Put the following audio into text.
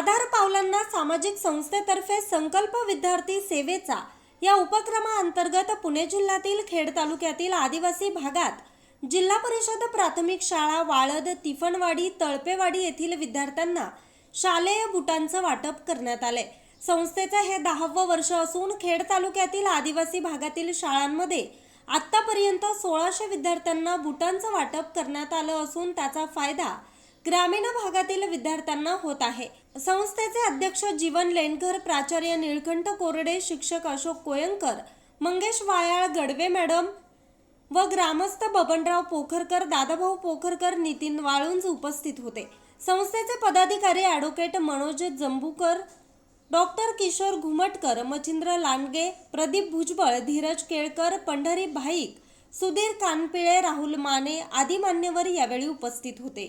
आधार पावलांना सामाजिक संस्थेतर्फे संकल्प विद्यार्थी सेवेचा या उपक्रमाअंतर्गत पुणे जिल्ह्यातील खेड तालुक्यातील आदिवासी भागात जिल्हा परिषद प्राथमिक शाळा वाळद तिफणवाडी तळपेवाडी येथील विद्यार्थ्यांना शालेय बुटांचं वाटप करण्यात आले. संस्थेचे हे दहावं वर्ष असून खेड तालुक्यातील आदिवासी भागातील शाळांमध्ये आत्तापर्यंत सोळाशे विद्यार्थ्यांना बुटांचं वाटप करण्यात आलं असून त्याचा फायदा ग्रामीण भागातील विद्यार्थ्यांना होत आहे. संस्थेचे अध्यक्ष जीवन लेंडकर प्राचार्य निळकंठ कोरडे शिक्षक अशोक कोयंकर मंगेश वायाळ गडवे मॅडम व ग्रामस्थ बबनराव पोखरकर दादाभाऊ पोखरकर नितीन वाळुंज उपस्थित होते. संस्थेचे पदाधिकारी ॲडव्होकेट मनोज जंबूकर डॉक्टर किशोर घुमटकर मच्छिंद्र लांडगे प्रदीप भुजबळ धीरज केळकर पंढरी भाईक सुधीर कानपिळे राहुल माने आदी मान्यवर यावेळी उपस्थित होते.